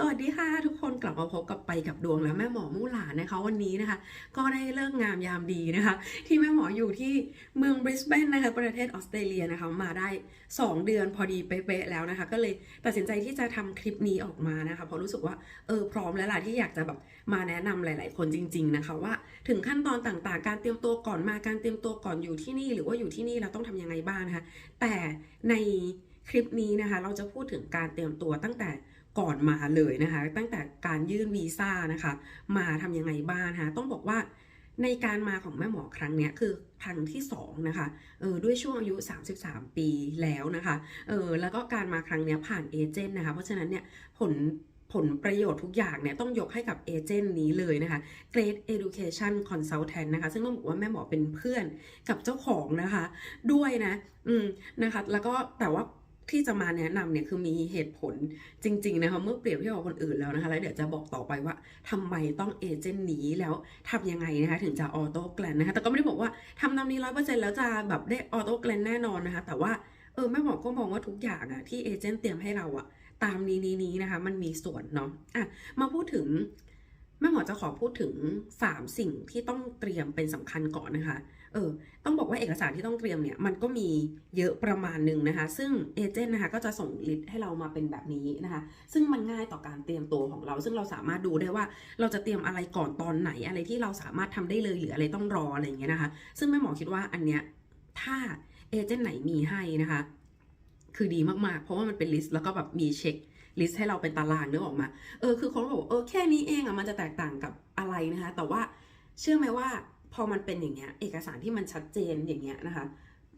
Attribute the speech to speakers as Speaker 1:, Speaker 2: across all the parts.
Speaker 1: สวัสดีค่ะทุกคนกลับมาพบกับไปกับดวงและแม่หมอมู่หลานนะคะ วันนี้นะคะ ก็ได้เลิกงามยามดีนะคะ ที่แม่หมออยู่ที่เมืองบริสเบนนะคะประเทศออสเตรเลียนะคะมาได้ 2 เดือนพอดีเป๊ะๆแล้วนะคะ ก็เลยตัดสินใจที่จะทำคลิปนี้ออกมานะคะเพราะรู้สึกว่าเออพร้อมแล้วล่ะที่อยากจะแบบมาแนะนำหลาย ๆ คนจริง ๆนะคะ ว่าถึงขั้นตอนต่างๆ การเตรียมตัวก่อนมาการเตรียมตัวก่อนอยู่ที่นี่ หรือว่าอยู่ที่นี่เราต้องทำยังไงบ้างนะคะแต่ในคลิปนี้นะคะ เราจะพูดถึงการเตรียมตัวตั้งแต่ ก่อนมาเลยนะคะ ตั้งแต่การยื่นวีซ่านะคะ มาทำยังไงบ้างนะคะต้องบอกว่าในการมาของแม่หมอครั้งนี้คือครั้งที่สองนะคะ เออด้วยช่วงอายุ 33 ปีแล้วนะคะ เออแล้วก็การมาครั้งนี้ผ่านเอเจนต์นะคะ เพราะฉะนั้นเนี่ยผลผลประโยชน์ทุกอย่างเนี่ยต้องยกให้กับเอเจนต์นี้เลยนะคะ Great Education Consultant นะคะ ซึ่งต้องบอกว่าแม่หมอเป็นเพื่อนกับเจ้าของนะคะ ด้วยนะ อืมนะคะ แล้วก็แต่ว่า ที่จะมาแนะนำเนี่ยคือมีเหตุผลจริงๆนะคะเมื่อเปรียบเทียบกับคนอื่นแล้วนะคะแล้วเดี๋ยวจะบอกต่อไปว่าทำไมต้องเอเจนต์นี้แล้วทำยังไงนะคะถึงจะออโต้แกลนนะคะแต่ก็ไม่ได้บอกว่าทำตามนี้ร้อยเปอร์เซ็นต์แล้วจะแบบได้ออโต้แกลนแน่นอนนะคะ แต่ว่าเออแม่หมอก็มองว่าทุกอย่างอะที่เอเจนต์เตรียมให้เราอะตามนี้นี้นี้นะคะ มันมีส่วนเนาะอะมาพูดถึงแม่หมอจะขอพูดถึง 3 สิ่งที่ต้องเตรียมเป็นสำคัญก่อนนะคะ เออต้องบอกว่าเอกสารที่ต้องเตรียมเนี่ยมันก็มีเยอะประมาณหนึ่งนะคะ ซึ่งเอเจนต์นะคะก็จะส่งลิสต์ให้เรามาเป็นแบบนี้นะคะ ซึ่งมันง่ายต่อการเตรียมตัวของเรา ซึ่งเราสามารถดูได้ว่าเราจะเตรียมอะไรก่อนตอนไหนอะไรที่เราสามารถทำได้เลยหรืออะไรต้องรออะไรอย่างเงี้ยนะคะ ซึ่งแม่หมอคิดว่าอันเนี้ยถ้าเอเจนต์ไหนมีให้นะคะ คือดีมากๆ เพราะว่ามันเป็นลิสต์แล้วก็แบบมีเช็คลิสต์ให้เราเป็นตารางนึกออกมา เออ คือคนก็บอกว่าเออ แค่นี้เองอะ มันจะแตกต่างกับอะไรนะคะ แต่ว่าเชื่อไหมว่า พอมันเป็นอย่างเงี้ยเอกสารที่มันชัดเจนอย่างเงี้ยนะคะ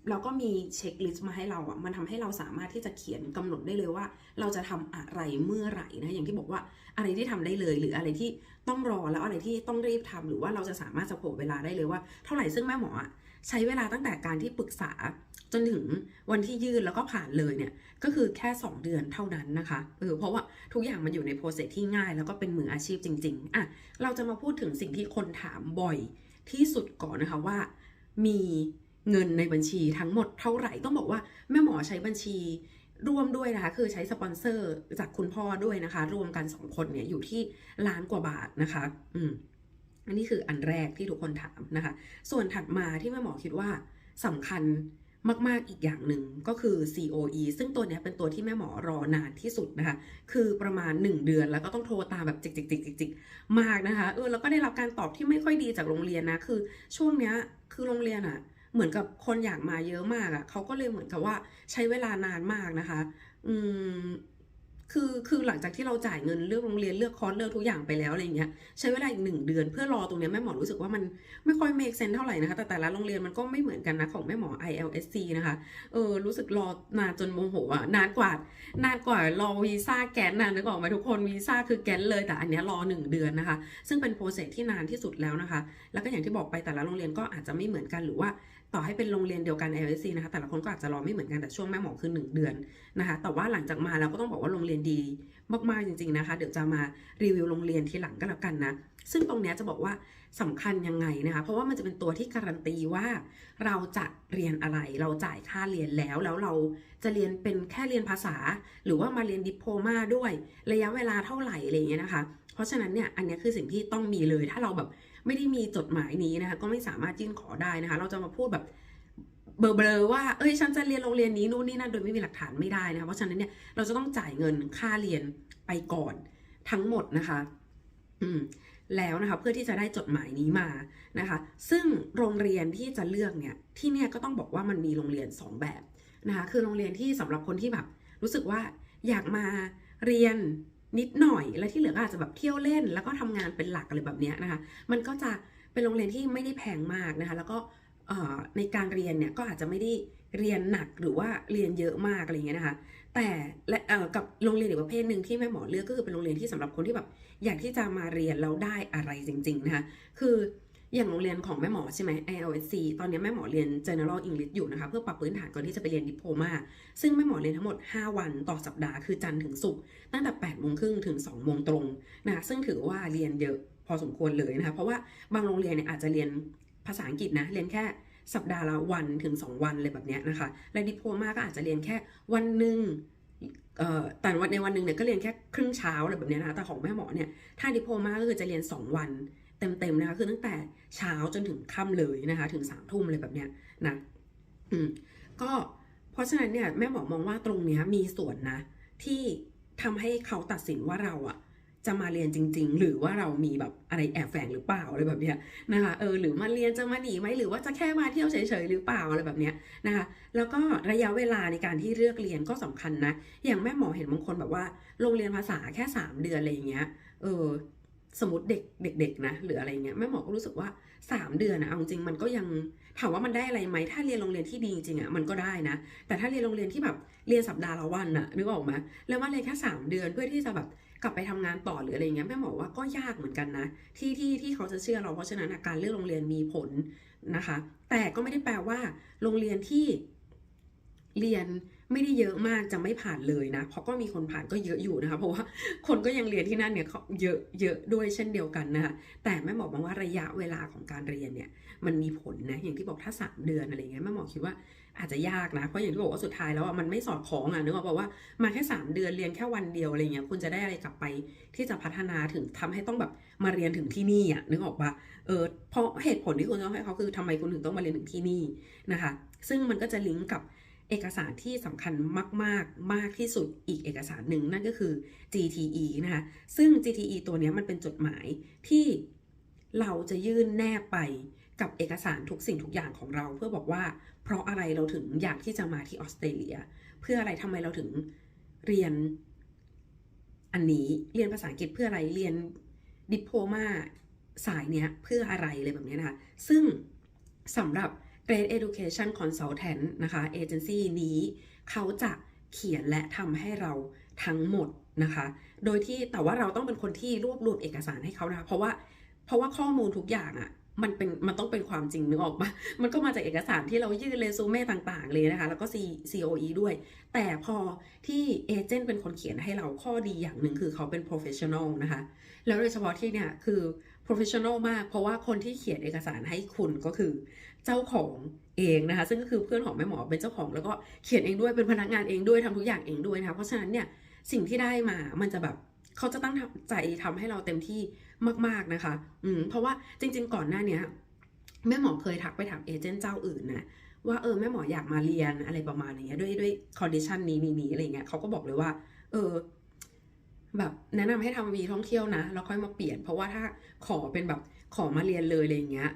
Speaker 1: แล้วก็มีเช็คลิสต์มาให้เราอะ มันทำให้เราสามารถที่จะเขียนกำหนดได้เลยว่า เราจะทำอะไรเมื่อไหร่นะ อย่างที่บอกว่าอะไรที่ทำได้เลย หรืออะไรที่ต้องรอแล้วอะไรที่ต้องรีบทำหรือว่าเราจะสามารถจะโผล่เวลาได้เลยว่า เท่าไหร่ ซึ่งแม่หมออะใช้เวลาตั้งแต่การที่ปรึกษา จนถึงวันที่ยื่นแล้วก็ผ่านเลยเนี่ย ก็คือแค่ 2 เดือนเท่านั้นนะคะ เออ เพราะว่าทุกอย่างมันอยู่ในโปรเซสที่ง่าย แล้วก็เป็นมืออาชีพจริง ๆ อะ เราจะมาพูดถึงสิ่งที่คนถามบ่อย ที่สุดก่อนนะคะว่า มีเงินในบัญชีทั้งหมดเท่าไหร่ต้องบอกว่าแม่หมอใช้บัญชีร่วมด้วยนะคะ คือใช้สปอนเซอร์จากคุณพ่อด้วยนะคะ รวมกัน2คนเนี่ยอยู่ที่ล้านกว่าบาทนะคะ อืมอันนี้คืออันแรกที่ทุกคนถามนะคะ ส่วนถัดมาที่แม่หมอคิดว่าสำคัญ มาก ๆ อีกอย่างหนึ่งก็คือ COE ซึ่งตัวนี้เป็นตัวที่แม่หมอรอนานที่สุดนะคะ คือประมาณ 1 เดือนแล้วก็ต้องโทรตามแบบจิกจิกจิกจิกจิกมากนะคะ เออแล้วก็ได้รับการตอบที่ไม่ค่อยดีจากโรงเรียนนะ คือช่วงเนี้ยคือโรงเรียนอะเหมือนกับคนอยากมาเยอะมากอะเขาก็เลยเหมือนกับว่าใช้เวลานานมากนะคะ อืม คือคือหลังจากที่เราจ่ายเงินเลือกโรงเรียนเลือกคอร์สเลือกทุกอย่างไปแล้วอะไรเงี้ยใช้เวลาอีกหนึ่งเดือนเพื่อรอตรงเนี้ยแม่หมอรู้สึกว่ามันไม่ค่อย make sense เท่าไหร่นะคะแต่แต่ละโรงเรียนมันก็ไม่เหมือนกันนะของแม่หมอ ILSC นะคะเออรู้สึกรอนานจนโมโหอะนานกว่านานกว่ารอวีซ่าแกนนะนึกออกไหมทุกคนวีซ่าคือแกนเลยแต่อันเนี้ยรอหนึ่งเดือนนะคะ ซึ่งเป็นโปรเซสที่นานที่สุดแล้วนะคะ แล้วก็อย่างที่บอกไปแต่ละโรงเรียนก็อาจจะไม่เหมือนกันหรือว่า ต่อให้เป็นโรงเรียนเดียวกัน LSC นะคะแต่ละคนก็อาจจะรอไม่เหมือนกันแต่ช่วงแม่หมอคือ 1 เดือนนะคะแต่ว่าหลังจากมาเราก็ต้องบอกว่าโรงเรียนดีมากๆจริง ๆนะคะ เดี๋ยวจะมารีวิวโรงเรียนทีหลังก็แล้วกันนะซึ่งตรงนี้จะบอกว่าสำคัญยังไงนะคะเพราะว่ามันจะเป็นตัวที่การันตีว่า เราจะเรียนอะไรเราจ่ายค่าเรียนแล้วแล้วเราจะเรียนเป็นแค่เรียนภาษา หรือว่ามาเรียนดิโพมาด้วย ระยะเวลาเท่าไหร่อะไรอย่างเงี้ยนะคะ เพราะฉะนั้นเนี่ยอันนี้คือสิ่งที่ต้องมีเลยถ้าเราแบบ ไม่ได้มีจดหมายนี้นะคะ ก็ไม่สามารถยื่นขอได้นะคะ เราจะมาพูดแบบเบลอๆว่า เอ้ย ฉันจะเรียนโรงเรียนนี้นู่นนี่นั่นโดยไม่มีหลักฐานไม่ได้นะคะ เพราะฉะนั้นเนี่ยเราจะต้องจ่ายเงินค่าเรียนไปก่อนทั้งหมดนะคะ อืม แล้วนะคะ เพื่อที่จะได้จดหมายนี้มานะคะ ซึ่งโรงเรียนที่จะเลือกเนี่ย ที่เนี่ยก็ต้องบอกว่ามันมีโรงเรียน 2 แบบนะคะ คือโรงเรียนที่สำหรับคนที่แบบ รู้สึกว่าอยากมาเรียน นิดหน่อย และที่เหลือก็อาจจะแบบเที่ยวเล่น แล้วก็ทำงานเป็นหลักอะไรแบบนี้นะคะ มันก็จะเป็นโรงเรียนที่ไม่ได้แพงมากนะคะ แล้วก็ในการเรียนเนี่ยก็อาจจะไม่ได้เรียนหนักหรือว่าเรียนเยอะมากอะไรอย่างเงี้ยนะคะ แต่และกับโรงเรียนอีกประเภทหนึ่งที่แม่หมอเลือกก็คือเป็นโรงเรียนที่สำหรับคนที่แบบอยากที่จะมาเรียนแล้วได้อะไรจริง ๆนะคะ คือ อย่างโรงเรียนของแม่หมอใช่ไหม ILSC ตอนนี้แม่หมอเรียน General English อยู่นะคะ เพื่อปรับพื้นฐานก่อนที่จะไปเรียนดิโพมา ซึ่งแม่หมอเรียนทั้งหมด 5 วันต่อสัปดาห์คือจันทร์ถึงศุกร์ตั้งแต่8โมงครึ่งถึง2โมงตรงนะคะซึ่งถือว่าเรียนเยอะพอสมควรเลยนะคะเพราะว่าบางโรงเรียนเนี่ยอาจจะเรียนภาษาอังกฤษนะเรียนแค่สัปดาห์ละวันถึง 2 วันเลยแบบเนี้ยนะคะ และดิโพมาก็อาจจะเรียนแค่วันหนึ่งแต่วันในวันหนึ่งเนี่ยก็เรียนแค่ครึ่งเช้าอะไรแบบเนี้ยนะคะแต่ของแม่หมอเนี่ยถ้าดิโพมาก็คือจะเรียน 2 วัน เต็มๆนะคะคือตั้งแต่เช้าจนถึงค่ำเลยนะคะ ถึง3ามทุ่มเลยแบบเนี้ยนะอืมก็เพราะฉะนั้นเนี่ยแม่หมอมองว่าตรงเนี้ยมีส่วนนะ ที่ทำให้เขาตัดสินว่าเราอะจะมาเรียนจริง ๆ หรือว่าเรามีแบบอะไรแอบแฝงหรือเปล่าอะไรแบบเนี้ยนะคะเออหรือมาเรียนจะมาหนีไหมหรือว่าจะแค่มาเที่ยวเฉยๆหรือเปล่าอะไรแบบเนี้ยนะคะแล้วก็ระยะเวลาในการที่เลือกเรียนก็สำคัญนะ อย่างแม่หมอเห็นบางคนแบบว่าโรงเรียนภาษาแค่ 3 เดือนอะไรอย่างเงี้ยเออ สมมติเด็กเด็กๆนะหรืออะไรเงี้ยแม่หมอก็รู้สึกว่า 3 เดือนนะเอาจริงมันก็ยังถามว่ามันได้อะไรไหมถ้าเรียนโรงเรียนที่ดีจริงๆอะมันก็ได้นะ แต่ถ้าเรียนโรงเรียนที่แบบเรียนสัปดาห์ละวันน่ะนึกออกไหมแล้วมาเรียนแค่3เดือนเพื่อที่จะแบบกลับไปทำงานต่อหรืออะไรเงี้ยแม่หมอว่าก็ยากเหมือนกันนะ ที่ที่ที่เขาจะเชื่อเราเพราะฉะนั้นอะการเลือกโรงเรียนมีผลนะคะ แต่ก็ไม่ได้แปลว่า โรงเรียนที่เรียน ไม่ได้เยอะมากจะไม่ผ่านเลยนะ เพราะก็มีคนผ่านก็เยอะอยู่นะคะ เพราะว่าคนก็ยังเรียนที่นั่นเนี่ยเขาเยอะเยอะด้วยเช่นเดียวกันนะคะแต่แม่หมอบอกว่าระยะเวลาของการเรียนเนี่ยมันมีผลนะอย่างที่บอกถ้า 3 เดือนอะไรเงี้ยแม่หมอคิดว่าอาจจะยากนะ เพราะอย่างที่บอกว่าสุดท้ายแล้วอะมันไม่สอดคล้องอะนึกออกป่าว่ามาแค่ 3 เดือนเรียนแค่วันเดียวอะไรเงี้ยคุณจะได้อะไรกลับไปที่จะพัฒนาถึงทำให้ต้องแบบมาเรียนถึงที่นี่อะนึกออกปะเออเพราะเหตุผลที่คุณต้องให้เขาคือทำไมคุณถึงต้องมาเรียนถึงที่นี่นะคะ ซึ่งมันก็จะลิงก์กับ เอกสารที่สำคัญมาก ๆ มากที่สุดอีกเอกสารหนึ่งนั่นก็คือ GTE นะคะซึ่ง GTE ตัวนี้มันเป็นจดหมายที่เราจะยื่นแนบไปกับเอกสารทุกสิ่งทุกอย่างของเรา เพื่อบอกว่า เพราะอะไรเราถึงอยากที่จะมาที่ออสเตรเลีย เพื่ออะไรทำไมเราถึงเรียนอันนี้เรียนภาษาอังกฤษเพื่ออะไรเรียนดิโพมาสายเนี้ยเพื่ออะไรเลยแบบนี้นะคะ ซึ่งสำหรับ Great Education Consultant นะคะเอเจนซี่นี้เขาจะเขียนและทำให้เราทั้งหมดนะคะ โดยที่แต่ว่าเราต้องเป็นคนที่รวบรวมเอกสารให้เขานะะเพราะว่าเพราะว่าข้อมูลทุกอย่างอะ่ะมันเป็นมันต้องเป็นความจริงนึกออกปะมันก็มาจากเอกสารที่เรายื่นเรซูเม่ต่าง ๆ เลยนะคะ แล้วก็ C COE ด้วย แต่พอที่เอเจนต์เป็นคนเขียนให้เราข้อดีอย่างหนึ่งคือเขาเป็น professional นะคะ แล้วโดยเฉพาะที่เนี่ยคือ professional มาก เพราะว่าคนที่เขียนเอกสารให้คุณก็คือ เจ้าของเองนะคะ ซึ่งก็คือเพื่อนของแม่หมอเป็นเจ้าของ แล้วก็เขียนเองด้วยเป็นพนักงานเองด้วยทำทุกอย่างเองด้วยนะคะเพราะฉะนั้นเนี่ยสิ่งที่ได้มามันจะแบบเขาจะตั้งใจทำให้เราเต็มที่มาก ๆนะคะ อืมเพราะว่าจริง ๆ ก่อนหน้าเนี้ยแม่หมอเคยทักไปถามเอเจนต์เจ้าอื่นนะว่าเออแม่หมออยากมาเรียนอะไรประมาณอย่างเงี้ยด้วยด้วยคอนดิชันนี้นี้นี้อะไรเงี้ยเขาก็บอกเลยว่า เออ แบบแนะนำให้ทำวีท่องเที่ยวนะแล้วค่อยมาเปลี่ยน เพราะว่าถ้าขอเป็นแบบขอมาเรียนเลยอะไรเงี้ย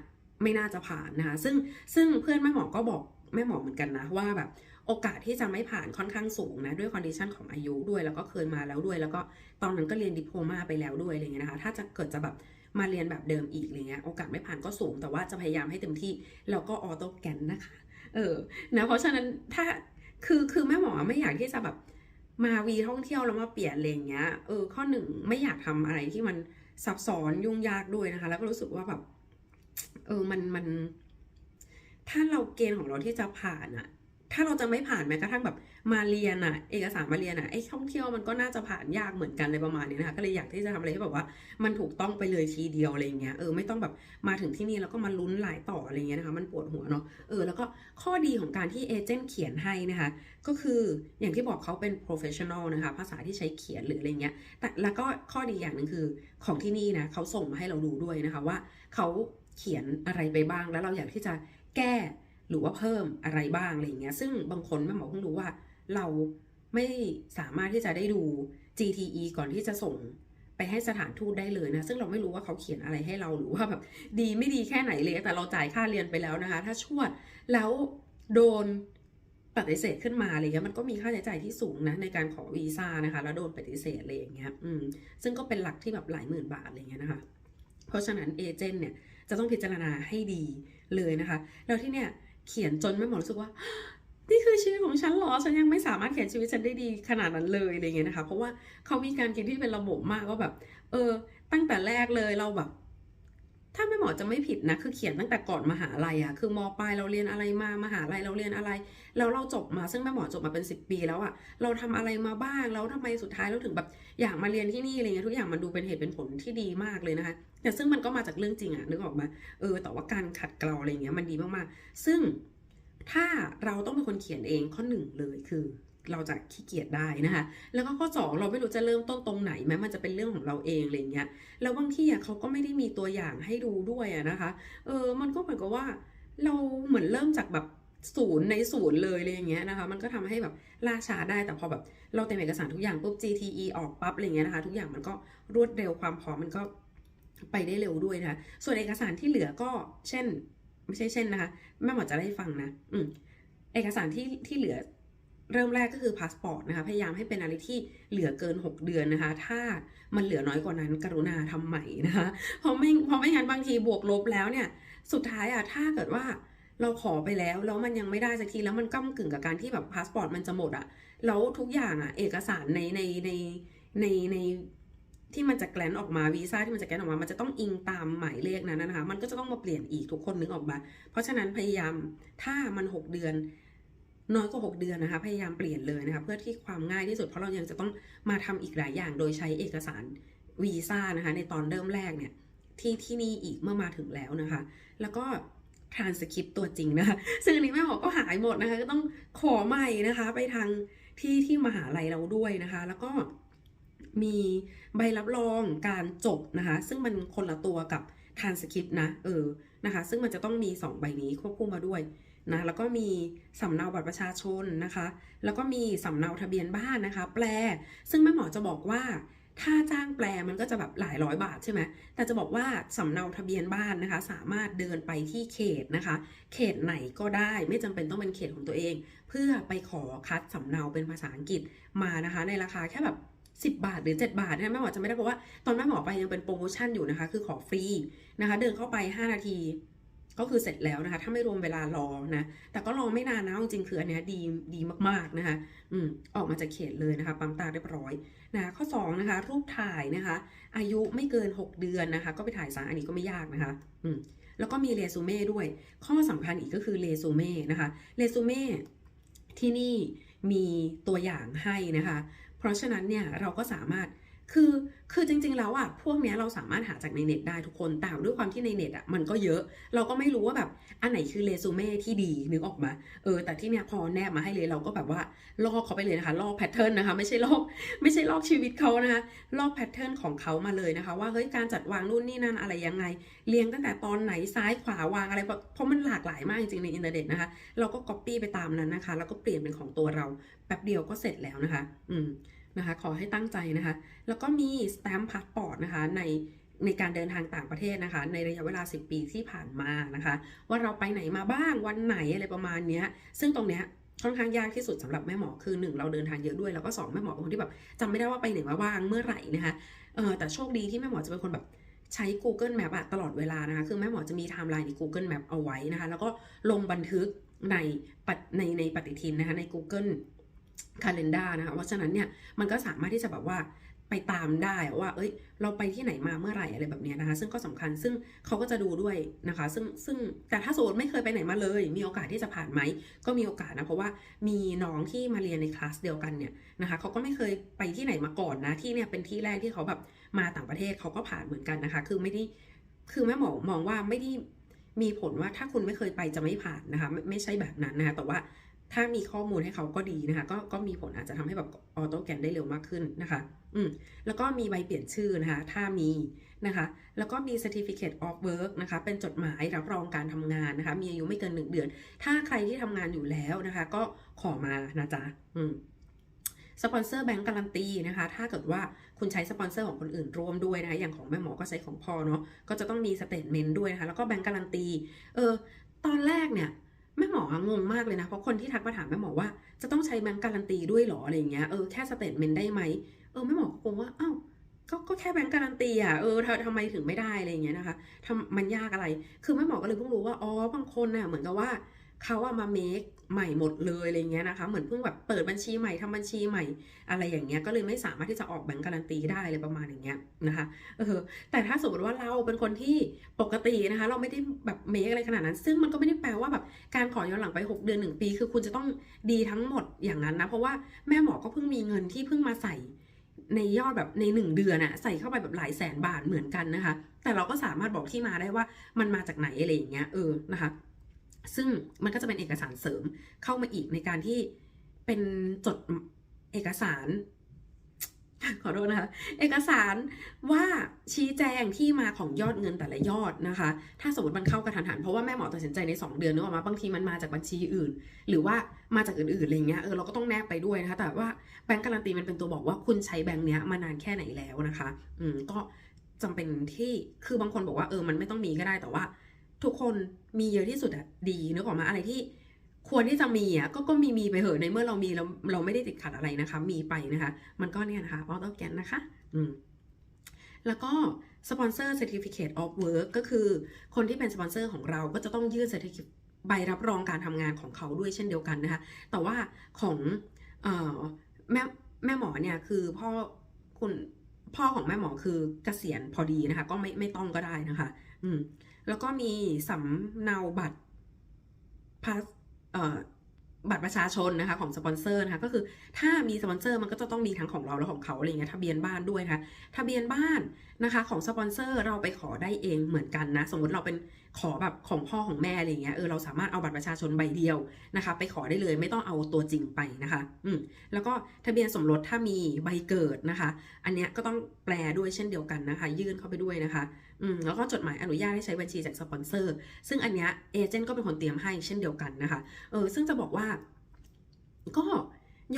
Speaker 1: ไม่น่าจะผ่านนะคะซึ่งซึ่งเพื่อนแม่หมอก็บอกแม่หมอเหมือนกันนะว่าแบบโอกาสที่จะไม่ผ่านค่อนข้างสูงนะด้วยคอนดิชันของอายุด้วยแล้วก็เคยมาแล้วด้วย แล้วก็ตอนนั้นก็เรียนดิโพมาไปแล้วด้วยอะไรเงี้ยนะคะ ถ้าจะเกิดจะแบบมาเรียนแบบเดิมอีกอะไรเงี้ยโอกาสไม่ผ่านก็สูง แต่ว่าจะพยายามให้เต็มที่แล้วก็ออโต้แกนนะคะ เออนะเพราะฉะนั้นถ้าคือคือแม่หมอไม่อยากที่จะแบบมาวีท่องเที่ยวแล้วมาเปลี่ยนอะไรเงี้ยเออข้อหนึ่งไม่อยากทำอะไรที่มันซับซ้อนยุ่งยากด้วยนะคะ แล้วก็รู้สึกว่าแบบ เออมันมัน ถ้าเราเกณฑ์ของเราที่จะผ่านอะถ้าเราจะไม่ผ่านแม้กระทั่งแบบมาเรียนอะเอกสารมาเรียนอะไอ้ท่องเที่ยวมันก็น่าจะผ่านยากเหมือนกันเลยประมาณนี้นะคะก็เลยอยากที่จะทำอะไรที่แบบว่ามันถูกต้องไปเลยทีเดียวอะไรเงี้ยเออไม่ต้องแบบมาถึงที่นี่แล้วก็มาลุ้นหลายต่ออะไรเงี้ยนะคะมันปวดหัวเนาะเออแล้วก็ข้อดีของการที่เอเจนต์เขียนให้นะคะก็คืออย่างที่บอกเขาเป็น professional นะคะภาษาที่ใช้เขียนหรืออะไรเงี้ยแต่แล้วก็ข้อดีอย่างหนึ่งคือของที่นี่นะเขาส่งมาให้เราดูด้วยนะคะว่าเขา เขียนอะไรไปบ้าง แล้วเราอยากที่จะแก้หรือว่าเพิ่มอะไรบ้างอะไรอย่างเงี้ยซึ่งบางคนแม่หมอเพิ่งรู้ว่าเราไม่สามารถที่จะได้ดู GTE ก่อนที่จะส่งไปให้สถานทูตได้เลยนะ ซึ่งเราไม่รู้ว่าเขาเขียนอะไรให้เราหรือว่าแบบดีไม่ดีแค่ไหนเลย แต่เราจ่ายค่าเรียนไปแล้วนะคะ ถ้าชวดแล้วโดนปฏิเสธขึ้นมาอะไรเงี้ยมันก็มีค่าใช้จ่ายที่สูงนะในการขอวีซ่านะคะ แล้วโดนปฏิเสธอะไรอย่างเงี้ยอืมซึ่งก็เป็นหลักที่แบบหลายหมื่นบาทอะไรเงี้ยนะคะ เพราะฉะนั้นเอเจนต์เนี่ย จะต้องพิจารณาให้ดีเลยนะคะ แล้วที่เนี่ยเขียนจนแม่หมอรู้สึกว่า นี่คือชีวิตของฉันหรอ ฉันยังไม่สามารถเขียนชีวิตฉันได้ดีขนาดนั้นเลยอะไรเงี้ยนะคะ เพราะว่าเขามีการเขียนที่เป็นระบบมากว่าแบบ เออ ตั้งแต่แรกเลยเราแบบ ถ้าแม่หมอจะไม่ผิดนะคือเขียนตั้งแต่ก่อนมหาลัยอะคือมปลายเราเรียนอะไรมามหาลัยเราเรียนอะไรแล้วเราจบมาซึ่งแม่หมอจบมาเป็นสิบปีแล้วอะเราทำอะไรมาบ้างแล้วทำไมสุดท้ายเราถึงแบบอยากมาเรียนที่นี่อะไรเงี้ยทุกอย่างมันดูเป็นเหตุเป็นผลที่ดีมากเลยนะคะแต่ซึ่งมันก็มาจากเรื่องจริงอะนึกออกมาเออแต่ว่าการขัดเกลาอะไรเงี้ยมันดีมากๆ ซึ่งถ้าเราต้องเป็นคนเขียนเองข้อหนึ่งเลยคือ เราจะขี้เกียจได้นะคะ แล้วก็ข้อสองเราไม่รู้จะเริ่มต้นตรงไหนแม้มันจะเป็นเรื่องของเราเองอะไรเงี้ย แล้วบางที่อะเขาก็ไม่ได้มีตัวอย่างให้ดูด้วยอะนะคะ เออ มันก็เหมือนกับว่า เราเหมือนเริ่มจากแบบศูนย์ในศูนย์เลยอะไรอย่างเงี้ยนะคะ มันก็ทำให้แบบล่าช้าได้แต่พอแบบเราเต็มเอกสารทุกอย่างปุ๊บ GTE ออกปั๊บอะไรเงี้ยนะคะ ทุกอย่างมันก็รวดเร็วความพร้อมมันก็ไปได้เร็วด้วยนะคะ ส่วนเอกสารที่เหลือก็เช่น ไม่ใช่เช่นนะคะแม่หมอจะได้ฟังนะ อืมเอกสารที่ที่เหลือ เริ่มแรกก็คือพาสปอร์ตนะคะ พยายามให้เป็นอะไรที่เหลือเกิน 6 เดือนนะคะ ถ้ามันเหลือน้อยกว่านั้น กรุณาทำใหม่นะคะ เพราะไม่เพราะไม่งั้นบางทีบวกลบแล้วเนี่ย สุดท้ายอะถ้าเกิดว่าเราขอไปแล้วแล้วมันยังไม่ได้สักทีแล้วมันก้ากึ่งกับการที่แบบพาสปอร์ตมันจะหมดอะแล้วทุกอย่างอะเอกสารในในในในในที่มันจะแกลนออกมาวีซ่าที่มันจะแกลนออกมา มันจะต้องอิงตามหมายเลขนั้นนะคะ มันก็จะต้องมาเปลี่ยนอีกทุกคนนึกออกมา เพราะฉะนั้นพยายามถ้ามัน 6 เดือน น้อยกว่า 6 เดือนนะคะ พยายามเปลี่ยนเลยนะคะ เพื่อที่ความง่ายที่สุดเพราะเรายังจะต้องมาทำอีกหลายอย่าง โดยใช้เอกสารวีซ่านะคะ ในตอนเริ่มแรกเนี่ยที่ที่นี่อีกเมื่อมาถึงแล้วนะคะ แล้วก็ทรานสคริปตัวจริงนะคะ ซึ่งอันนี้แม่หมอก็หายหมดนะคะ ก็ต้องขอใหม่นะคะ ไปทางที่ที่มหาลัยเราด้วยนะคะ แล้วก็มีใบรับรองการจบนะคะ ซึ่งมันคนละตัวกับทรานสคริปนะ เออ นะคะ ซึ่งมันจะต้องมี 2 ใบนี้ควบคู่มาด้วย นะแล้วก็มีสำเนาบัตรประชาชนนะคะ แล้วก็มีสำเนาทะเบียนบ้านนะคะ แปล ซึ่งแม่หมอจะบอกว่า ถ้าจ้างแปลมันก็จะแบบหลายร้อยบาทใช่ไหมแต่จะบอกว่าสำเนาทะเบียนบ้านนะคะ สามารถเดินไปที่เขตนะคะ เขตไหนก็ได้ไม่จำเป็นต้องเป็นเขตของตัวเอง เพื่อไปขอคัดสำเนาเป็นภาษาอังกฤษมานะคะ ในราคาแค่แบบ10บาทหรือ 7 บาทนะแม่หมอจะไม่ได้เพราะว่าตอนแม่หมอไปยังเป็นโปรโมชั่นอยู่นะคะ คือขอฟรีนะคะ เดินเข้าไป 5 นาที ก็คือเสร็จแล้วนะคะ ถ้าไม่รวมเวลารอนะ แต่ก็รอไม่นานนะจริงๆคืออันเนี้ยดีดีมากๆนะคะอืมออกมาจากเขตเลยนะคะ ปั๊มตาเรียบร้อยนะข้อ2นะคะ รูปถ่ายนะคะ อายุไม่เกิน 6 เดือนนะคะ ก็ไปถ่ายซะอันนี้ก็ไม่ยากนะคะ อืมแล้วก็มีเรซูเม่ด้วย ข้อสำคัญอีกก็คือเรซูเม่นะคะเรซูเม่ที่นี่มีตัวอย่างให้นะคะ เพราะฉะนั้นเนี่ยเราก็สามารถ คือคือจริงๆแล้วอะพวกเนี้ยเราสามารถหาจากในเน็ตได้ทุกคนแต่ด้วยความที่ในเน็ตอะมันก็เยอะ เราก็ไม่รู้ว่าแบบอันไหนคือเรซูเม่ที่ดีนึกออกมาเออแต่ที่เนี้ยพอแนบมาให้เลยเราก็แบบว่าลอกเขาไปเลยนะคะลอกแพทเทิร์นนะคะไม่ใช่ลอกไม่ใช่ลอกชีวิตเขานะคะลอกแพทเทิร์นของเขามาเลยนะคะ ว่าเฮ้ยการจัดวางนู่นนี่นั่นอะไรยังไงเรียงตั้งแต่ตอนไหนซ้ายขวาวางอะไรเพราะเพราะมันหลากหลายมากจริงๆในอินเทอร์เน็ตนะคะเราก็ก๊อปปี้ไปตามนั้นนะคะ แล้วก็เปลี่ยนเป็นของตัวเราแป๊บเดียวก็เสร็จแล้วนะคะ อืม นะคะ ขอให้ตั้งใจนะคะ แล้วก็มีสแตมป์พาสปอร์ตนะคะในในการเดินทางต่างประเทศนะคะ ในระยะเวลา 10 ปีที่ผ่านมานะคะ ว่าเราไปไหนมาบ้างวันไหนอะไรประมาณนี้ซึ่งตรงเนี้ยค่อนข้างยากที่สุดสำหรับแม่หมอคือหนึ่งเราเดินทางเยอะด้วยแล้วก็สองแม่หมอเป็นคนที่แบบจำไม่ได้ว่าไปไหนมาบ้างเมื่อไหร่นะคะเออแต่โชคดีที่แม่หมอจะเป็นคนแบบใช้ Google Map อะตลอดเวลานะคะ คือแม่หมอจะมีไทม์ไลน์ใน Google Map เอาไว้นะคะ แล้วก็ลงบันทึกในในในปฏิทินนะคะใน Google Calendar นะคะเพราะฉะนั้นเนี่ยมันก็สามารถที่จะแบบว่าไปตามได้ว่า เอ้ย เราไปที่ไหนมาเมื่อไหร่อะไรแบบนี้นะคะ ซึ่งก็สำคัญ ซึ่งเขาก็จะดูด้วยนะคะ ซึ่งซึ่งแต่ถ้าสมมติไม่เคยไปไหนมาเลย มีโอกาสที่จะผ่านไหม ก็มีโอกาสนะ เพราะว่ามีน้องที่มาเรียนในคลาสเดียวกันเนี่ยนะคะเขาก็ไม่เคยไปที่ไหนมาก่อนนะ ที่เนี่ยเป็นที่แรกที่เขาแบบมาต่างประเทศเขาก็ผ่านเหมือนกันนะคะ คือไม่ได้ คือแม่หมอมองว่าไม่ได้มีผลว่าถ้าคุณไม่เคยไปจะไม่ผ่านนะคะ ไม่ไม่ใช่แบบนั้นนะคะ แต่ว่า ถ้ามีข้อมูลให้เขาก็ดีนะคะ ก็ก็มีผลอาจจะทำให้แบบออโต้แกนได้เร็วมากขึ้นนะคะ อืมแล้วก็มีใบเปลี่ยนชื่อนะคะ ถ้ามีนะคะ แล้วก็มี certificate of work นะคะ เป็นจดหมายรับรองการทำงานนะคะ มีอายุไม่เกินหนึ่งเดือน ถ้าใครที่ทำงานอยู่แล้วนะคะ ก็ขอมานะจ๊ะ อืมสปอนเซอร์แบงก์การันตีนะคะ ถ้าเกิดว่าคุณใช้สปอนเซอร์ของคนอื่นร่วมด้วยนะคะอย่างของแม่หมอก็ใช้ของพ่อเนาะ ก็จะต้องมีสเตทเมนต์ด้วยนะคะ แล้วก็แบงก์การันตี เออ ตอนแรกเนี่ย แม่หมองงมากเลยนะ เพราะคนที่ทักมาถามแม่หมอว่า จะต้องใช้แบงก์การันตีด้วยหรออะไรอย่างเงี้ยเออแค่สเตทเมนต์ได้ไหมเออแม่หมอก็งงว่าอ้าวก็ก็แค่แบงก์การันตีอะเออทำทำไมถึงไม่ได้อะไรอย่างเงี้ยนะคะทำมันยากอะไร คือแม่หมอก็เลยเพิ่งรู้ว่าอ๋อบางคนน่ะเหมือนกับว่า เขาอะมาเมคใหม่หมดเลยอะไรเงี้ยนะคะ เหมือนเพิ่งแบบเปิดบัญชีใหม่ทำบัญชีใหม่ อะไรอย่างเงี้ยก็เลยไม่สามารถที่จะออกแบงก์การันตีได้เลยประมาณอย่างเงี้ยนะคะเออแต่ถ้าสมมติว่าเราเป็นคนที่ปกตินะคะ เราไม่ได้แบบเมคอะไรขนาดนั้น ซึ่งมันก็ไม่ได้แปลว่าแบบการขอย้อนหลังไป 6 เดือน 1 ปี คือคุณจะต้องดีทั้งหมดอย่างนั้นนะเพราะว่าแม่หมอก็เพิ่งมีเงินที่เพิ่งมาใส่ในยอดแบบใน 1 เดือนอะใส่เข้าไปแบบหลายแสนบาทเหมือนกันนะคะ แต่เราก็สามารถบอกที่มาได้ว่ามันมาจากไหนอะไรอย่างเงี้ยเออนะคะ ซึ่งมันก็จะเป็นเอกสารเสริมเข้ามาอีกในการที่เป็นจดเอกสาร ขอโทษนะคะ เอกสารว่าชี้แจงที่มาของยอดเงินแต่ละยอดนะคะ ถ้าสมมติมันเข้ากระทันหันเพราะว่าแม่หมอตัดสินใจใน 2 เดือนนึกออกมาบางทีมันมาจากบัญชีอื่น หรือว่ามาจากอื่นๆอะไรเงี้ยเออเราก็ต้องแนบไปด้วยนะคะ แต่ว่าแบงก์การันตีมันเป็นตัวบอกว่าคุณใช้แบงก์เนี้ยมานานแค่ไหนแล้วนะคะ อืมก็จำเป็นที่คือบางคนบอกว่าเออมันไม่ต้องมีก็ได้แต่ว่า ทุกคนมีเยอะที่สุดอะดีนึกออกมาอะไรที่ควรที่จะมีอะก็ก็มีมีไปเหอะในเมื่อเรามีเราเราไม่ได้ติดขัดอะไรนะคะ มีไปนะคะ มันก็เนี่ยนะคะออโต้แกนนะคะ อืมแล้วก็สปอนเซอร์ certificate of work ก็คือคนที่เป็นสปอนเซอร์ของเราก็จะต้องยื่นใบรับรองการทำงานของเขาด้วยเช่นเดียวกันนะคะ แต่ว่าของเอ่อแม่แม่หมอเนี่ยคือพ่อคุณพ่อของแม่หมอคือเกษียณพอดีนะคะ ก็ไม่ไม่ต้องก็ได้นะคะ อืม แล้วก็มีสำเนาบัตรพาสบัตรประชาชนนะคะของสปอนเซอร์นะคะก็คือถ้ามีสปอนเซอร์มันก็จะต้องมีทั้งของเราและของเขาอะไรเงี้ยทะเบียนบ้านด้วยนะคะทะเบียนบ้านนะคะของสปอนเซอร์เราไปขอได้เองเหมือนกันนะ สมมติเราเป็น ขอแบบของพ่อของแม่อะไรเงี้ยเออเราสามารถเอาบัตรประชาชนใบเดียวนะคะ ไปขอได้เลยไม่ต้องเอาตัวจริงไปนะคะ อืมแล้วก็ทะเบียนสมรสถ้ามีใบเกิดนะคะ อันเนี้ยก็ต้องแปลด้วยเช่นเดียวกันนะคะ ยื่นเข้าไปด้วยนะคะ อืมแล้วก็จดหมายอนุญาตให้ใช้บัญชีจากสปอนเซอร์ ซึ่งอันเนี้ยเอเจนต์ก็เป็นคนเตรียมให้เช่นเดียวกันนะคะ เออซึ่งจะบอกว่าก็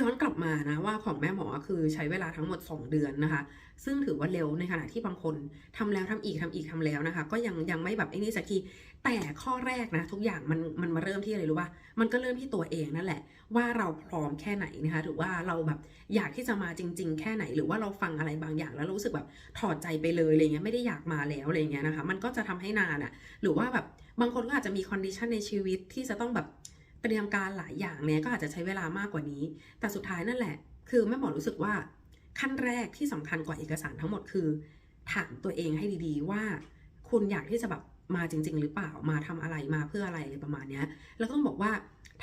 Speaker 1: ย้อนกลับมานะว่าของแม่หมอคือใช้เวลาทั้งหมด 2 เดือนนะคะ ซึ่งถือว่าเร็วในขณะที่บางคนทำแล้วทำอีกทำอีกทำแล้วนะคะ ก็ยังยังไม่แบบไอ้นี่สักทีแต่ข้อแรกนะทุกอย่างมันมันมาเริ่มที่อะไรรู้ป่ะมันก็เริ่มที่ตัวเองนั่นแหละ ว่าเราพร้อมแค่ไหนนะคะหรือว่าเราแบบอยากที่จะมาจริง ๆ แค่ไหน หรือว่าเราฟังอะไรบางอย่างแล้วรู้สึกแบบถอดใจไปเลยอะไรเงี้ยไม่ได้อยากมาแล้วอะไรเงี้ยนะคะ มันก็จะทำให้นานอะ่ะหรือว่าแบบบางคนก็อาจจะมีคอนดิชันในชีวิตที่จะต้องแบบ เตรียมการหลายอย่างเนี่ยก็อาจจะใช้เวลามากกว่านี้ แต่สุดท้ายนั่นแหละ คือแม่หมอรู้สึกว่าขั้นแรกที่สำคัญกว่าเอกสารทั้งหมดคือ ถามตัวเองให้ดีๆ ว่า คุณอยากที่จะแบบมาจริง ๆ หรือเปล่ามาทำอะไรมาเพื่ออะไรอะไรประมาณเนี้ยแล้วก็ต้องบอกว่า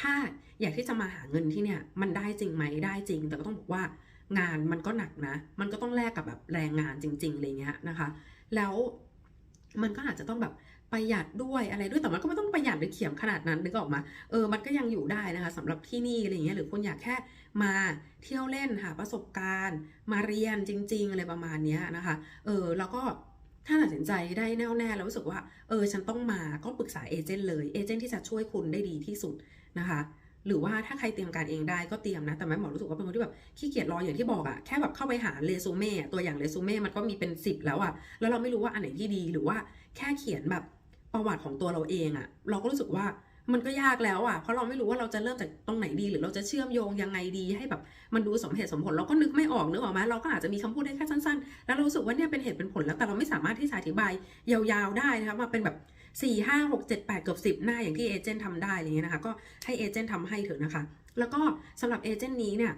Speaker 1: ถ้าอยากที่จะมาหาเงินที่เนี่ยมันได้จริงไหมได้จริง แต่ก็ต้องบอกว่างานมันก็หนักนะ มันก็ต้องแลกกับแบบแรงงานจริงๆอะไรเงี้ยนะคะ แล้วมันก็อาจจะต้องแบบ ประหยัดด้วยอะไรด้วยแต่มันก็ไม่ต้องประหยัดหรือเขียมขนาดนั้นนึกออกมาเออมันก็ยังอยู่ได้นะคะสำหรับที่นี่อะไรเงี้ยหรือคนอยากแค่มาเที่ยวเล่นหาประสบการณ์ มาเรียนจริง ๆ อะไรประมาณเนี้ยนะคะเออแล้วก็ถ้าตัดสินใจได้แน่วแน่แล้วรู้สึกว่าเออฉันต้องมาก็ปรึกษาเอเจนต์เลยเอเจนต์ที่จะช่วยคุณได้ดีที่สุดนะคะ หรือว่าถ้าใครเตรียมการเองได้ก็เตรียมนะ แต่แม่หมอรู้สึกว่าเป็นคนที่แบบขี้เกียจรออย่างที่บอกอะแค่แบบเข้าไปหาเรซูเม่ะตัวอย่างเรซูเม่มันก็มีเป็นสิบแล้วอะแล้วเราไม่รู้ว่าอันไหนที่ดีหรือว่าแค่เขียนแบบประวัติของตัวเราเองอะเราก็รู้สึกว่า มันก็ยากแล้วอะเพราะเราไม่รู้ว่าเราจะเริ่มจากตรงไหนดีหรือเราจะเชื่อมโยงยังไงดีให้แบบมันดูสมเหตุสมผลเราก็นึกไม่ออกนึกออกไหมเราก็อาจจะมีคำพูดได้แค่สั้นๆ แล้วเรารู้สึกว่าเนี่ยเป็นเหตุเป็นผลแล้วแต่เราไม่สามารถที่จะอธิบายยาวๆได้นะคะมาเป็นแบบสี่ห้าหกเจ็ดแปดเกือบสิบหน้าอย่างที่เอเจนต์ทำได้อะไรเงี้ยนะคะก็ให้เอเจนต์ทำให้เถอะนะคะ แล้วก็สำหรับเอเจนต์นี้เนี่ย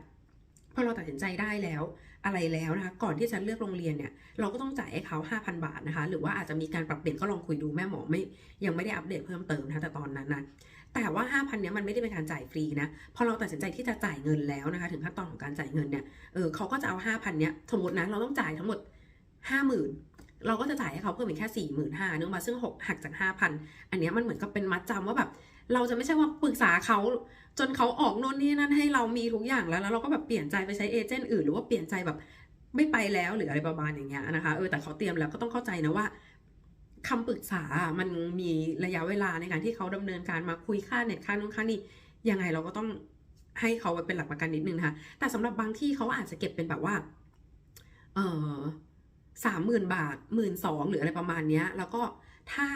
Speaker 1: พอเราตัดสินใจได้แล้ว อะไรแล้วนะคะ ก่อนที่จะเลือกโรงเรียนเนี่ย เราก็ต้องจ่ายให้เขา5,000 บาทนะคะ หรือว่าอาจจะมีการปรับเปลี่ยนก็ลองคุยดูแม่หมอไม่ ยังไม่ได้อัปเดตเพิ่มเติมนะคะแต่ตอนนั้นนะแต่ว่า 5,000เนี้ยมันไม่ได้เป็นการจ่ายฟรีนะ พอเราตัดสินใจที่จะจ่ายเงินแล้วนะคะ ถึงขั้นตอนของการจ่ายเงินเนี่ย เออเขาก็จะเอา5,000เนี้ยสมมตินะเราต้องจ่ายทั้งหมด 50,000 เราก็จะจ่ายให้เขาเพิ่มอีกแค่สี่หมื่นห้าเนึกมาซึ่งหกหักจากห้าพันอันเนี้ยมันเหมือนกับเป็นมัดจำว่าแบบเราจะไม่ใช่ว่าปรึกษาเขา จนเขาออกโน่นนี่นั่นให้เรามีทุกอย่างแล้วแล้วเราก็แบบเปลี่ยนใจไปใช้เอเจนต์อื่นหรือว่าเปลี่ยนใจแบบไม่ไปแล้วหรืออะไรประมาณอย่างเงี้ยนะคะเออแต่เขาเตรียมแล้วก็ต้องเข้าใจนะว่าคำปรึกษามันมีระยะเวลาในการที่เขาดำเนินการมาคุยค่าเน็ตค่านู้นค่านี่ยังไงเราก็ต้องให้เขาไว้เป็นหลักประกันนิดนึงนะคะแต่สำหรับบางที่เขาอาจจะเก็บเป็นแบบว่า เออสามหมื่นบาทหมื่นสองหรืออะไรประมาณเนี้ย แล้วก็ถ้า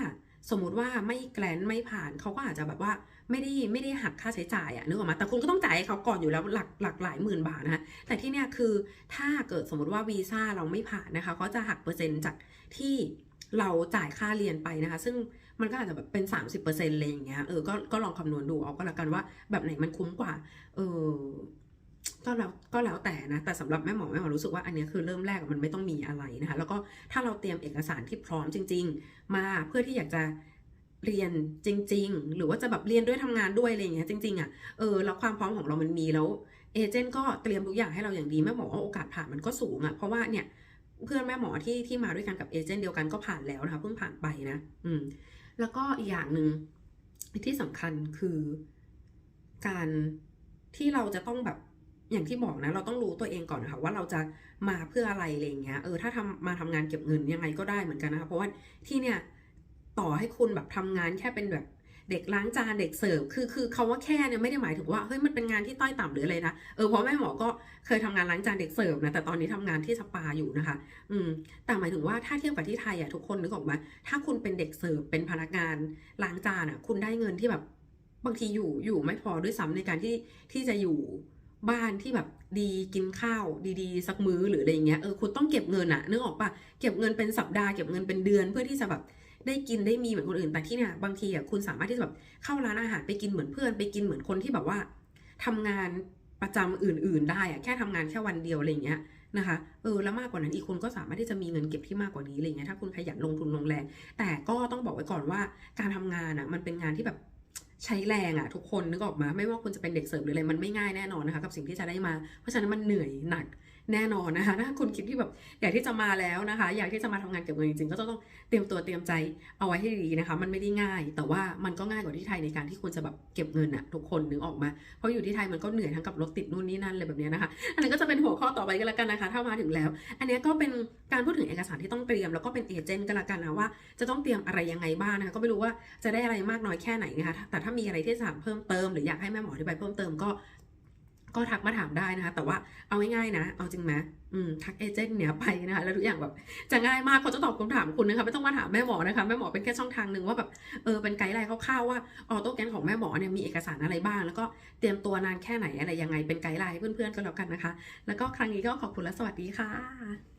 Speaker 1: สมมุติว่าไม่แกลนไม่ผ่านเขาก็อาจจะแบบว่าไม่ได้ไม่ได้หักค่าใช้จ่ายอะนึกออกมาแต่คุณก็ต้องจ่ายให้เขาก่อนอยู่แล้วหลักหลักหลายหมื่นบาทนะคะแต่ที่เนี้ยคือถ้าเกิดสมมติว่าวีซ่าเราไม่ผ่านนะคะเขาจะหักเปอร์เซ็นต์จากที่เราจ่ายค่าเรียนไปนะคะ ซึ่งมันก็อาจจะแบบเป็น 30%อะไรอย่างเงี้ยเออก็ก็ลองคำนวณดูเอาก็แล้วกันว่าแบบไหนมันคุ้มกว่า เออ ก็แล้วก็แล้วแต่นะ แต่สำหรับแม่หมอแม่หมอรู้สึกว่าอันนี้คือเริ่มแรกมันไม่ต้องมีอะไรนะคะ แล้วก็ถ้าเราเตรียมเอกสารที่พร้อมจริง ๆ มาเพื่อที่อยากจะเรียนจริง ๆ หรือว่าจะแบบเรียนด้วยทำงานด้วยอะไรอย่างเงี้ยจริง ๆอะเออแล้วความพร้อมของเรามันมีแล้วเอเจนต์ก็เตรียมทุกอย่างให้เราอย่างดีแม่หมอว่าโอกาสผ่านมันก็สูงอะเพราะว่าเนี่ยเพื่อนแม่หมอที่ที่มาด้วยกันกับเอเจนต์เดียวกันก็ผ่านแล้วนะคะเพิ่งผ่านไปนะ อืม แล้วก็อีกอย่างหนึ่งที่สำคัญคือการที่เราจะต้องแบบ อย่างที่บอกนะเราต้องรู้ตัวเองก่อนนะคะว่าเราจะมาเพื่ออะไรอะไรเงี้ยเออถ้าทำมาทำงานเก็บเงินยังไงก็ได้เหมือนกันนะคะเพราะว่าที่เนี่ยต่อให้คุณแบบทำงานแค่เป็นแบบเด็กล้างจานเด็กเสิร์ฟคือคือคาว่าแค่เนี่ยไม่ได้หมายถึงว่าเฮ้ยมันเป็นงานที่ต้อยต่ำหรืออะไรนะเออเพราะแม่หมอก็เคยทำงานล้างจานเด็กเสิร์ฟนะแต่ตอนนี้ทำงานที่สปาอยู่นะคะ อืมแต่หมายถึงว่าถ้าเทียบกับที่ไทยอะทุกคนนึกออกไหมถ้าคุณเป็นเด็กเสิร์ฟเป็นพนักงานล้างจานอะคุณได้เงินที่แบบบางทีอยู่อยู่ไม่พอด้วยซ้ำในการที่ที่จะอยู่ บ้านที่แบบดีกินข้าวดีๆ สักมื้อหรืออะไรเงี้ยเออคุณต้องเก็บเงินอะนึกออกปะเก็บเงินเป็นสัปดาห์เก็บเงินเป็นเดือนเพื่อที่จะแบบได้กินได้มีเหมือนคนอื่นแต่ที่เนี่ยบางทีอะคุณสามารถที่จะแบบเข้าร้านอาหารไปกินเหมือนเพื่อนไปกินเหมือนคนที่แบบว่าทำงานประจำอื่น ๆ ได้อะแค่ทำงานแค่วันเดียวอะไรเงี้ยนะคะเออแล้วมากกว่านั้นอีกคนก็สามารถที่จะมีเงินเก็บที่มากกว่านี้อะไรเงี้ยถ้าคุณขยันลงทุนลงแรงแต่ก็ต้องบอกไว้ก่อนว่าการทำงานอะมันเป็นงานที่แบบ ใช้แรงอะทุกคนนึกออกมา ไม่ว่าคุณจะเป็นเด็กเสิร์ฟหรืออะไรมันไม่ง่ายแน่นอนนะคะกับสิ่งที่จะได้มา เพราะฉะนั้นมันเหนื่อยหนัก แน่นอนนะคะ ถ้าคุณคิดที่แบบอยากที่จะมาแล้วนะคะ อยากที่จะมาทำงานเก็บเงินจริงๆ ก็ต้องเตรียมตัวเตรียมใจเอาไว้ให้ดีนะคะ มันไม่ได้ง่าย แต่ว่ามันก็ง่ายกว่าที่ไทยในการที่คุณจะแบบเก็บเงินอะทุกคนนึกออกมา เพราะอยู่ที่ไทยมันก็เหนื่อยทั้งกับรถติดนู่นนี่นั่นเลยแบบนี้นะคะ อันนี้ก็จะเป็นหัวข้อต่อไปกันแล้วกันนะคะ ถ้ามาถึงแล้ว อันนี้ก็เป็นการพูดถึงเอกสารที่ต้องเตรียม แล้วก็เป็นเอเจนต์กันละกันนะว่า จะต้องเตรียมอะไรยังไงบ้างนะคะก็ไม่รู้ว่าจะได้อะไรมากน้อยแค่ไหนนะคะแต่ถ้ามีอะไรที่จะถามเพิ่มเติม หรืออยากให้แม่หมออธิบายเพิ่มเติมก็ ก็ทักมาถามได้นะคะ แต่ว่าเอาง่ายๆนะ เอาจริงไหมอืมทักเอเจนต์เนี่ยไปนะคะแล้วทุกอย่างแบบจะง่ายมากเขาจะตอบคำถามคุณนะคะไม่ต้องมาถามแม่หมอนะคะแม่หมอเป็นแค่ช่องทางหนึ่งว่าแบบเออเป็นไกด์ไลน์คร่าวๆว่าออโต้แกนของแม่หมอเนี่ยมีเอกสารอะไรบ้าง แล้วก็เตรียมตัวนานแค่ไหนอะไรยังไงเป็นไกด์ไลน์ให้เพื่อนๆก็แล้วกันนะคะ แล้วก็ครั้งนี้ก็ขอบคุณและสวัสดีค่ะ